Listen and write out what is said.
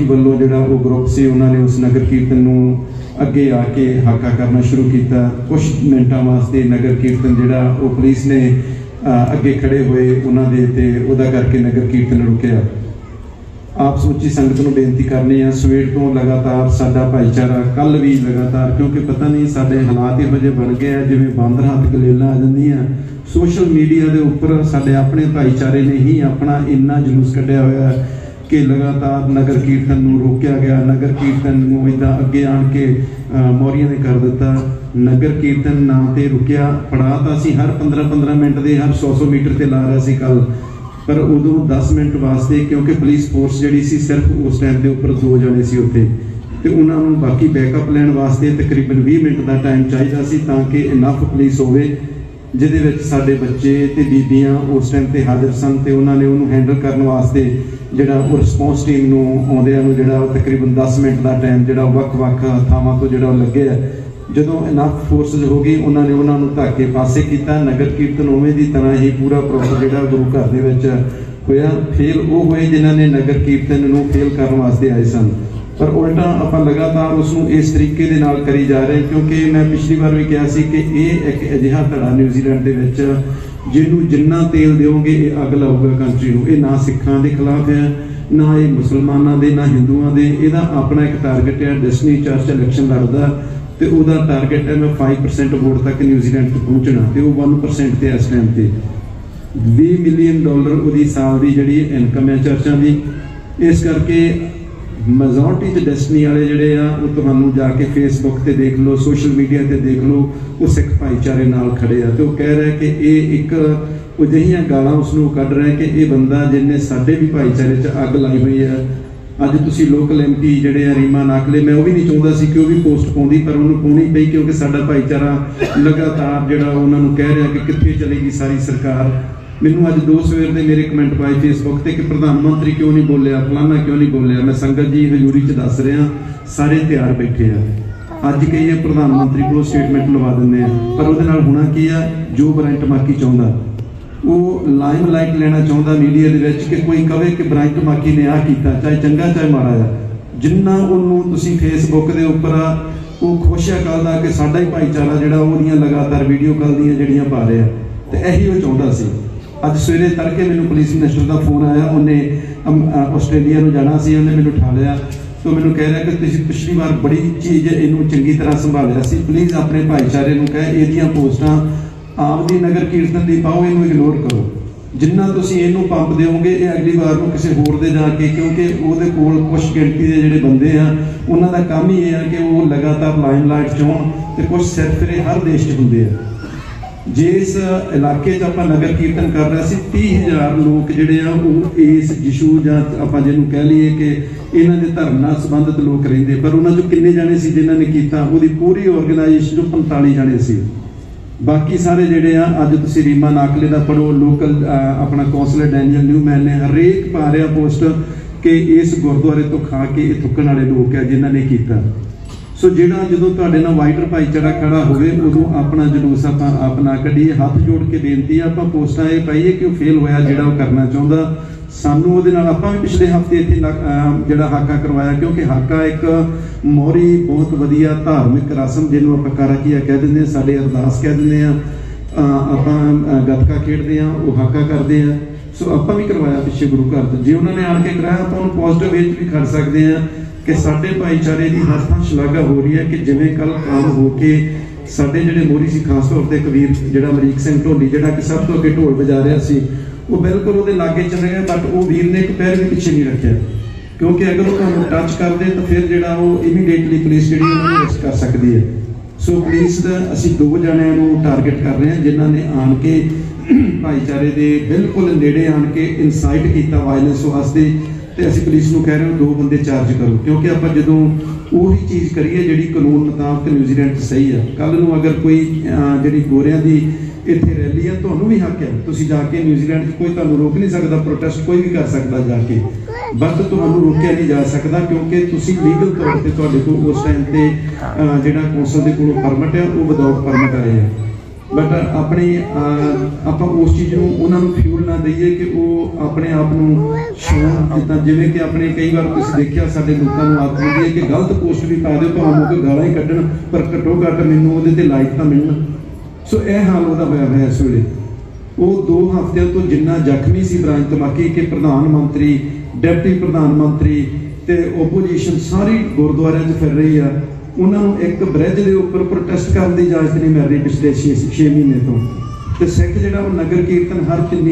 ਬਾਕੀ ਵੱਲੋਂ ਜਿਹੜਾ ਉਹ ਗਰੁੱਪ ਸੀ, ਉਹਨਾਂ ਨੇ ਉਸ ਨਗਰ ਕੀਰਤਨ ਨੂੰ ਅੱਗੇ ਆ ਕੇ ਹਾਕਾ ਕਰਨਾ ਸ਼ੁਰੂ ਕੀਤਾ। ਕੁਝ ਮਿੰਟਾਂ ਵਾਸਤੇ ਨਗਰ ਕੀਰਤਨ ਜਿਹੜਾ ਉਹ ਪੁਲਿਸ ਨੇ ਅੱਗੇ ਖੜੇ ਹੋਏ ਉਹਨਾਂ ਦੇ ਤੇ ਉਹਦਾ ਕਰਕੇ ਨਗਰ ਕੀਰਤਨ ਰੁਕਿਆ। ਆਪ ਸਮੁੱਚੀ ਸੰਗਤ ਨੂੰ ਬੇਨਤੀ ਕਰਨੀ ਆ, ਸਵੇਰ ਤੋਂ ਲਗਾਤਾਰ ਸਾਡਾ ਭਾਈਚਾਰਾ ਕੱਲ ਵੀ ਲਗਾਤਾਰ, ਕਿਉਂਕਿ ਪਤਾ ਨਹੀਂ ਸਾਡੇ ਹਾਲਾਤ ਇਹੋ ਜਿਹੇ ਬਣ ਗਏ ਆ, ਜਿਵੇਂ ਬਾਂਦਰ ਹੱਥ ਗਲੇਲਾਂ ਆ ਜਾਂਦੀਆਂ। ਸੋਸ਼ਲ ਮੀਡੀਆ ਦੇ ਉੱਪਰ ਸਾਡੇ ਆਪਣੇ ਭਾਈਚਾਰੇ ਨੇ ਹੀ ਆਪਣਾ ਇੰਨਾ ਜਲੂਸ ਕੱਢਿਆ ਹੋਇਆ। ਹੈ ਕਿ ਲਗਾਤਾਰ ਨਗਰ ਕੀਰਤਨ ਨੂੰ ਰੋਕਿਆ ਗਿਆ। ਨਗਰ ਕੀਰਤਨ ਨੂੰ ਇਦਾਂ ਅੱਗੇ ਆਣ ਕੇ ਅਹ, ਮੌਰੀਆਂ ਨੇ ਕਰ ਦਿੱਤਾ। ਨਗਰ ਕੀਰਤਨ ਨਾਂ ਤੇ ਰੁਕਿਆ। ਪੜਾ ਤਾਂ ਅਸੀਂ ਹਰ 15 15 ਮਿੰਟ ਦੇ ਹਰ 100 100 ਮੀਟਰ ਤੇ ਲਾ ਰਿਹਾ ਸੀ ਕੱਲ ਪਰ ਉਦੋਂ 10 ਮਿੰਟ ਵਾਸਤੇ ਕਿਉਂਕਿ ਪੁਲਿਸ ਫੋਰਸ ਜਿਹੜੀ ਸੀ ਸਿਰਫ ਉਸ ਟਾਈਮ ਦੇ ਉੱਪਰ ਦੋ ਜਣੇ ਸੀ ਉੱਥੇ। ਤੇ ਉਹਨਾਂ ਨੂੰ ਬਾਕੀ ਬੈਕਅਪ ਲੈਣ ਵਾਸਤੇ ਤਕਰੀਬਨ 20 ਮਿੰਟ ਦਾ ਟਾਈਮ ਚਾਹੀਦਾ ਸੀ ਤਾਂ ਕਿ ਇਨਫ ਪੁਲਿਸ ਹੋਵੇ। ਜਿਹਦੇ ਵਿੱਚ ਸਾਡੇ ਬੱਚੇ ਤੇ ਬੀਬੀਆਂ ਉਸ ਟਾਈਮ ਤੇ ਹਾਜ਼ਰ ਸਨ ਤੇ ਉਹਨਾਂ ਨੇ ਉਹਨੂੰ ਹੈਂਡਲ ਕਰਨ ਵਾਸਤੇ ਜਿਹੜਾ ਉਹ ਰਿਸਪੌਂਸ ਟੀਮ ਨੂੰ ਆਉਂਦਿਆਂ ਨੂੰ ਜਿਹੜਾ ਉਹ ਤਕਰੀਬਨ 10 ਮਿੰਟ ਦਾ ਟਾਈਮ ਜਿਹੜਾ ਉਹ ਵੱਖ-ਵੱਖ ਥਾਵਾਂ ਤੋਂ ਜਿਹੜਾ ਉਹ ਲੱਗਿਆ ਜਦੋਂ ਇਨਫ ਫੋਰਸਸ ਹੋ ਗਈ, ਉਹਨਾਂ ਨੇ ਉਹਨਾਂ ਨੂੰ ਧੱਕੇ ਪਾਸੇ ਕੀਤਾ। ਨਗਰ ਕੀਰਤਨ ਉਵੇਂ ਦੀ ਤਰ੍ਹਾਂ ਹੀ ਪੂਰਾ ਪ੍ਰੋਪਰ ਜਿਹੜਾ ਗੁਰੂ ਘਰ ਦੇ ਵਿੱਚ ਹੋਇਆ। ਫੇਲ ਉਹ ਹੋਏ ਜਿਨ੍ਹਾਂ ਨੇ ਨਗਰ ਕੀਰਤਨ ਨੂੰ ਫੇਲ ਕਰਨ ਵਾਸਤੇ ਆਏ ਸਨ। ਪਰ ਉਲਟਾ ਆਪਾਂ ਲਗਾਤਾਰ ਉਸ ਨੂੰ ਇਸ ਤਰੀਕੇ ਦੇ ਨਾਲ ਕਰੀ ਜਾ ਰਹੇ ਕਿਉਂਕਿ ਮੈਂ ਪਿਛਲੀ ਵਾਰ ਵੀ ਕਿਹਾ ਸੀ ਕਿ ਇਹ ਇੱਕ ਅਜਿਹਾ ਧੜਾ ਨਿਊਜ਼ੀਲੈਂਡ ਦੇ ਵਿੱਚ, ਜਿਹਨੂੰ ਜਿੰਨਾ ਤੇਲ ਦਿਓਗੇ ਇਹ ਅੱਗ ਲਾਊਗਾ ਕੰਟਰੀ ਨੂੰ। ਇਹ ਨਾ ਸਿੱਖਾਂ ਦੇ ਖਿਲਾਫ ਹੈ, ਨਾ ਇਹ ਮੁਸਲਮਾਨਾਂ ਦੇ, ਨਾ ਹਿੰਦੂਆਂ ਦੇ। ਇਹਦਾ ਆਪਣਾ ਇੱਕ ਟਾਰਗੇਟ ਹੈ ਡੈਸਨੀ ਚਰਚ ਇਲੈਕਸ਼ਨ ਲੜਦਾ ਤੇ ਉਹਦਾ ਟਾਰਗੇਟ ਹੈ ਮੈਂ 5% ਵੋਟ ਤੱਕ ਨਿਊਜ਼ੀਲੈਂਡ ਤੱਕ ਪਹੁੰਚਣਾ ਤੇ ਉਹ 1% ਤੇ ਇਸ ਟਾਈਮ ਤੇ। 20 ਮਿਲੀਅਨ ਡਾਲਰ ਉਹਦੀ ਸਾਲ ਦੀ ਜਿਹੜੀ ਇਨਕਮ ਹੈ ਚਰਚਾਂ ਦੀ। ਇਸ ਕਰਕੇ ਮੈਜੋਰਟੀ ਚ ਡੈਸਟਨੀ ਵਾਲੇ ਜਿਹੜੇ ਆ, ਉਹ ਤੁਹਾਨੂੰ ਜਾ ਕੇ ਫੇਸਬੁੱਕ ਤੇ ਦੇਖ ਲਓ ਸੋਸ਼ਲ ਮੀਡੀਆ ਤੇ ਦੇਖ ਲਓ, ਉਹ ਸਿੱਖ ਭਾਈਚਾਰੇ ਨਾਲ ਖੜੇ ਆ ਤੇ ਉਹ ਕਹਿ ਰਿਹਾ ਕਿ ਇਹ ਇੱਕ ਉਹ ਜਿਹੀਆਂ ਗਾਲਾਂ ਉਸ ਨੂੰ ਕੱਢ ਰਿਹਾ ਕਿ ਇਹ ਬੰਦਾ ਜਿਹਨੇ ਸਾਡੇ ਵੀ ਭਾਈਚਾਰੇ 'ਚ ਅੱਗ ਲਾਈ ਹੋਈ ਆ। ਅੱਜ ਤੁਸੀਂ ਲੋਕਲ ਐਮਪੀ ਜਿਹੜੇ ਆ, ਰੀਮਾ ਨਾਕਲੇ, ਮੈਂ ਉਹ ਵੀ ਨਹੀਂ ਚਾਹੁੰਦਾ ਸੀ ਕਿ ਉਹ ਵੀ ਪੋਸਟ ਪਾਉਂਦੀ, ਪਰ ਉਹਨੂੰ ਪਾਉਣੀ ਪਈ ਕਿਉਂਕਿ ਸਾਡਾ ਭਾਈਚਾਰਾ ਲਗਾਤਾਰ ਜਿਹੜਾ ਉਹਨਾਂ ਨੂੰ ਕਹਿ ਰਿਹਾ ਕਿ ਕਿੱਥੇ ਚਲੇਗੀ ਸਾਰੀ ਸਰਕਾਰ। ਮੈਨੂੰ ਅੱਜ ਦੋ ਸਵੇਰ ਦੇ ਮੇਰੇ ਕਮੈਂਟ ਪਾਏ ਫੇਸਬੁੱਕ ਤੇ ਕਿ ਪ੍ਰਧਾਨ ਮੰਤਰੀ ਕਿਉਂ ਨਹੀਂ ਬੋਲਿਆ ਫਲਾਣਾ ਕਿਉਂ ਨਹੀਂ ਬੋਲਿਆ? ਮੈਂ ਸੰਗਤ ਜੀ ਹਜ਼ੂਰੀ 'ਚ ਦੱਸ ਰਿਹਾ, ਸਾਰੇ ਤਿਆਰ ਬੈਠੇ ਆ। ਅੱਜ ਕਹੀਏ ਪ੍ਰਧਾਨ ਮੰਤਰੀ ਕੋਲੋਂ ਸਟੇਟਮੈਂਟ ਲਵਾ ਦਿੰਦੇ ਆ। ਪਰ ਉਹਦੇ ਨਾਲ ਹੋਣਾ ਕੀ ਆ? ਜੋ ਬ੍ਰਾਂਟ ਮਾਕੀ ਚਾਹੁੰਦਾ। ਉਹ ਲਾਈਮ ਲਾਈਟ ਲੈਣਾ ਚਾਹੁੰਦਾ ਮੀਡੀਆ ਦੇ ਵਿੱਚ ਕਿ ਕੋਈ ਕਵੇ ਕਿ ਬ੍ਰਾਂਟ ਮਾਕੀ ਨੇ ਆ ਕੀਤਾ, ਚਾਹੇ ਚੰਗਾ, ਚਾਹੇ ਮਾੜਾ ਆ। ਜਿੰਨਾ ਉਹਨੂੰ ਤੁਸੀਂ ਫੇਸਬੁੱਕ ਦੇ ਉੱਪਰ ਆ, ਉਹ ਖੁਸ਼ ਹੈ ਕੱਲ ਦਾ ਕਿ ਸਾਡਾ ਹੀ ਭਾਈਚਾਰਾ ਜਿਹੜਾ ਉਹਦੀਆਂ ਲਗਾਤਾਰ ਵੀਡੀਓ ਕਾਲ ਦੀਆਂ ਜਿਹੜੀਆਂ ਪਾ ਰਿਹਾ ਤੇ ਇਹੀ ਉਹ ਚਾਹੁੰਦਾ ਸੀ। ਅੱਜ ਸਵੇਰੇ ਤੜਕੇ ਮੈਨੂੰ ਪੁਲਿਸ ਮਿਨਿਸਟਰ ਦਾ ਫੋਨ ਆਇਆ, ਉਹਨੇ ਆਸਟ੍ਰੇਲੀਆ ਨੂੰ ਜਾਣਾ ਸੀ, ਉਹਨੇ ਮੈਨੂੰ ਉਠਾ ਲਿਆ। ਤੇ ਮੈਨੂੰ ਕਹਿ ਰਿਹਾ ਕਿ ਤੁਸੀਂ ਪਿਛਲੀ ਵਾਰ ਬੜੀ ਚੀਜ਼ ਇਹਨੂੰ ਚੰਗੀ ਤਰ੍ਹਾਂ ਸੰਭਾਲਿਆ ਸੀ। ਪਲੀਜ਼ ਆਪਣੇ ਭਾਈਚਾਰੇ ਨੂੰ ਕਹੇ ਇਹਦੀਆਂ ਪੋਸਟਾਂ ਆਮ ਦੀ ਨਗਰ ਕੀਰਤਨ ਦੀ ਪਾਓ, ਇਹਨੂੰ ਇਗਨੋਰ ਕਰੋ। ਜਿੰਨਾ ਤੁਸੀਂ ਇਹਨੂੰ ਪੰਪ ਦਿਓਗੇ, ਇਹ ਅਗਲੀ ਵਾਰ ਨੂੰ ਕਿਸੇ ਹੋਰ ਦੇ ਜਾ ਕੇ, ਕਿਉਂਕਿ ਉਹਦੇ ਕੋਲ ਕੁਝ ਗਿਣਤੀ ਦੇ ਜਿਹੜੇ ਬੰਦੇ ਆ, ਉਹਨਾਂ ਦਾ ਕੰਮ ਹੀ ਇਹ ਆ ਕਿ ਉਹ ਲਗਾਤਾਰ ਲਾਈਨ ਲਾਈਟ ਚ ਹੋਣ ਤੇ ਕੁਝ ਸਿਰਫਰੇ ਹਰ ਦੇਸ਼ 'ਚ ਹੁੰਦੇ ਆ। ਜਿਸ ਇਲਾਕੇ 'ਚ ਆਪਾਂ ਨਗਰ ਕੀਰਤਨ ਕਰ ਰਹੇ ਸੀ 30000 ਲੋਕ ਜਿਹੜੇ ਆ, ਉਹ ਇਸ ਯਿਸ਼ੂ ਜਾਂ ਆਪਾਂ ਜਿਹਨੂੰ ਕਹਿ ਲਈਏ ਕਿ ਇਹਨਾਂ ਦੇ ਧਰਮ ਨਾਲ ਸੰਬੰਧਿਤ ਲੋਕ ਰਹਿੰਦੇ। ਪਰ ਉਹਨਾਂ 'ਚੋਂ ਕਿੰਨੇ ਜਾਣੇ ਸੀ ਜਿਨ੍ਹਾਂ ਨੇ ਕੀਤਾ? ਉਹਦੀ ਪੂਰੀ ਆਰਗੇਨਾਈਜੇਸ਼ਨ 'ਚੋਂ 45 ਜਾਣੇ ਸੀ। ਬਾਕੀ ਸਾਰੇ ਜਿਹੜੇ ਆ, ਅੱਜ ਤੁਸੀਂ ਰੀਮਾ ਨਾਕਲੇ ਦਾ ਪੜੋ ਲੋਕਲ ਆਪਣਾ ਕੌਂਸਲਰ ਡੈਨੀਅਲ ਨਿਊਮੈਨ ਨੇ ਹਰੇਕ ਪਾ ਰਿਹਾ ਪੋਸਟ ਕਿ ਇਸ ਗੁਰਦੁਆਰੇ ਤੋਂ ਖਾ ਕੇ ਇਹ ਥੁੱਕਣ ਵਾਲੇ ਲੋਕ ਆ ਜਿਨ੍ਹਾਂ ਨੇ ਕੀਤਾ। ਸੋ ਜਿਹੜਾ ਜਦੋਂ ਤੁਹਾਡੇ ਨਾਲ ਵਾਈਡਰ ਭਾਈਚਾਰਾ ਖੜਾ ਹੋਵੇ, ਉਦੋਂ ਆਪਣਾ ਜਲੂਸ ਆਪਾਂ ਆਪ ਨਾ ਕੱਢੀਏ। ਹੱਥ ਜੋੜ ਕੇ ਬੇਨਤੀ ਆ, ਆਪਾਂ ਪੋਸਟਾਂ ਇਹ ਪਾਈਏ ਕਿ ਉਹ ਫੇਲ ਹੋਇਆ ਜਿਹੜਾ ਉਹ ਕਰਨਾ ਚਾਹੁੰਦਾ। ਸਾਨੂੰ ਉਹਦੇ ਨਾਲ ਆਪਾਂ ਵੀ ਪਿਛਲੇ ਹਫ਼ਤੇ ਇੱਥੇ ਜਿਹੜਾ ਹਾਕਾ ਕਰਵਾਇਆ, ਕਿਉਂਕਿ ਹਾਕਾ ਇੱਕ ਮੋਹਰੀ ਬਹੁਤ ਵਧੀਆ ਧਾਰਮਿਕ ਰਸਮ, ਜਿਹਨੂੰ ਆਪਾਂ ਕਾਰਾਕੀਆ ਕਹਿ ਦਿੰਦੇ ਆ, ਸਾਡੇ ਅਰਦਾਸ ਕਹਿ ਦਿੰਦੇ ਆ। ਆਪਾਂ ਗੱਤਕਾ ਖੇਡਦੇ ਆ, ਉਹ ਹਾਕਾ ਕਰਦੇ ਆ। ਸੋ ਆਪਾਂ ਵੀ ਕਰਵਾਇਆ ਪਿੱਛੇ ਗੁਰੂ ਘਰ ਤੋਂ। ਜੇ ਉਹਨਾਂ ਨੇ ਆਣ ਕੇ ਕਰਾਇਆ, ਆਪਾਂ ਉਹਨੂੰ ਪੋਜ਼ਿਟਿਵ ਵੇਚ ਵੀ ਖੜ ਸਕਦੇ ਆ। ਕਿ ਸਾਡੇ ਭਾਈਚਾਰੇ ਦੀ ਹਰ ਥਾਂ ਸ਼ਲਾਘਾ ਹੋ ਰਹੀ ਹੈ ਕਿ ਜਿਵੇਂ ਕੱਲ ਕੰਮ ਹੋ ਕੇ ਸਾਡੇ ਜਿਹੜੇ ਮੋਰੀ ਸੀ, ਖਾਸ ਤੌਰ ਤੇ ਕਬੀਰ ਜਿਹੜਾ ਅਮਰੀਕ ਸਿੰਘ ਢੋਲੀ, ਜਿਹੜਾ ਕਿ ਸਭ ਤੋਂ ਅੱਗੇ ਢੋਲ ਵਜਾ ਰਿਹਾ ਸੀ, ਉਹ ਬਿਲਕੁਲ ਉਹਦੇ ਲਾਗੇ ਚੱਲ ਰਿਹਾ ਬਟ ਉਹ ਵੀਰ ਨੇ ਇੱਕ ਪੈਰ ਵੀ ਪਿੱਛੇ ਨਹੀਂ ਰੱਖਿਆ। ਕਿਉਂਕਿ ਅਗਰ ਉਹ ਤੁਹਾਨੂੰ ਟੱਚ ਕਰਦੇ, ਤਾਂ ਫਿਰ ਜਿਹੜਾ ਉਹ ਇਮੀਡੀਏਟਲੀ ਪੁਲਿਸ ਜਿਹੜੀ ਉਹਨਾਂ ਅਰੈਸਟ ਕਰ ਸਕਦੀ ਹੈ। ਸੋ ਪੁਲਿਸ ਦਾ ਅਸੀਂ ਦੋ ਜਣਿਆਂ ਨੂੰ ਟਾਰਗੇਟ ਕਰ ਰਹੇ ਹਾਂ, ਜਿਨ੍ਹਾਂ ਨੇ ਆਣ ਕੇ ਭਾਈਚਾਰੇ ਦੇ ਬਿਲਕੁਲ ਨੇੜੇ ਆਣ ਕੇ ਇਨਸਾਈਟ ਕੀਤਾ ਵਾਇਲੈਂਸ ਵਾਸਤੇ। ਤੇ ਅਸੀਂ ਪੁਲਿਸ ਨੂੰ ਕਹਿ ਰਹੇ ਹਾਂ, ਦੋ ਬੰਦੇ ਚਾਰਜ ਕਰੋ। ਕਿਉਂਕਿ ਆਪਾਂ ਜਦੋਂ ਉਹੀ ਚੀਜ਼ ਕਰੀਏ, ਜਿਹੜੀ ਕਾਨੂੰਨ ਮੁਤਾਬਕ ਨਿਊਜ਼ੀਲੈਂਡ 'ਚ ਸਹੀ ਆ। ਕੱਲ ਨੂੰ ਅਗਰ ਕੋਈ ਜਿਹੜੀ ਗੋਰਿਆਂ ਦੀ ਇੱਥੇ ਰੈਲੀ ਆ, ਤੁਹਾਨੂੰ ਵੀ ਹੱਕ ਹੈ ਤੁਸੀਂ ਜਾ ਕੇ ਨਿਊਜ਼ੀਲੈਂਡ 'ਚ ਕੋਈ ਤੁਹਾਨੂੰ ਰੋਕ ਨਹੀਂ ਸਕਦਾ ਪ੍ਰੋਟੈਸਟ ਕੋਈ ਵੀ ਕਰ ਸਕਦਾ ਜਾ ਕੇ। ਬਟ ਤੁਹਾਨੂੰ ਰੋਕਿਆ ਨਹੀਂ ਜਾ ਸਕਦਾ, ਕਿਉਂਕਿ ਤੁਸੀਂ ਲੀਗਲ ਤੌਰ ਤੇ ਤੁਹਾਡੇ ਕੋਲ ਉਸ ਟਾਈਮ ਤੇ ਜਿਹੜਾ ਕੌਂਸਲ ਦੇ ਕੋਲੋਂ ਪਰਮਿਟ ਹੈ ਉਹ ਵਿਦਆਊਟ ਪਰਮਿਟ ਆਏ ਆ। ਬਟ uh, ਆਪਣੇ uh, ਆਪਾਂ ਉਸ ਚੀਜ਼ ਨੂੰ ਉਹਨਾਂ ਨੂੰ ਫਿਊਲ ਨਾ ਦਈਏ ਕਿ ਉਹ ਆਪਣੇ ਆਪ ਨੂੰ ਸ਼ੌਕ ਜਿੱਦਾਂ ਜਿਵੇਂ ਕਿ ਆਪਣੇ ਕਈ ਵਾਰ ਤੁਸੀਂ ਦੇਖਿਆ ਸਾਡੇ ਲੋਕਾਂ ਨੂੰ ਆਦਤ ਹੁੰਦੀ ਹੈ ਕਿ ਗਲਤ ਪੋਸਟ ਵੀ ਪਾ ਦਿਓ ਭਾਵੇਂ ਉਹ ਗਾਲਾਂ ਹੀ ਕੱਢਣ, ਪਰ ਘੱਟੋ ਘੱਟ ਮੈਨੂੰ ਉਹਦੇ ਤੇ ਲਾਈਕ ਤਾਂ ਮਿਲਣ। ਸੋ ਇਹ ਹਾਲ ਉਹਦਾ ਹੋਇਆ ਹੋਇਆ ਇਸ ਵੇਲੇ। ਉਹ 2 ਹਫ਼ਤਿਆਂ ਤੋਂ ਜਿੰਨਾ ਜ਼ਖਮੀ ਸੀ ਬ੍ਰਾਂਚ ਤਮਾਕੀ ਕਿ ਪ੍ਰਧਾਨ ਮੰਤਰੀ, ਡਿਪਟੀ ਪ੍ਰਧਾਨ ਮੰਤਰੀ ਤੇ ਓਪੋਜੀਸ਼ਨ ਸਾਰੀ ਗੁਰਦੁਆਰਿਆਂ 'ਚ ਫਿਰ ਰਹੀ ਆ। ਉਹਨਾਂ ਨੂੰ ਇੱਕ ਬ੍ਰਿਜ ਦੇ ਉੱਪਰ ਪ੍ਰੋਟੈਸਟ ਕਰਨ ਦੀ ਇਜਾਜ਼ਤ ਨਹੀਂ ਮਿਲ ਰਹੀ ਪਿਛਲੇ 6 ਮਹੀਨੇ ਤੋਂ। ਤੇ ਸਿੱਖ ਜਿਹੜਾ ਉਹ ਨਗਰ ਕੀਰਤਨ ਹਰ ਤਿੰਨੀ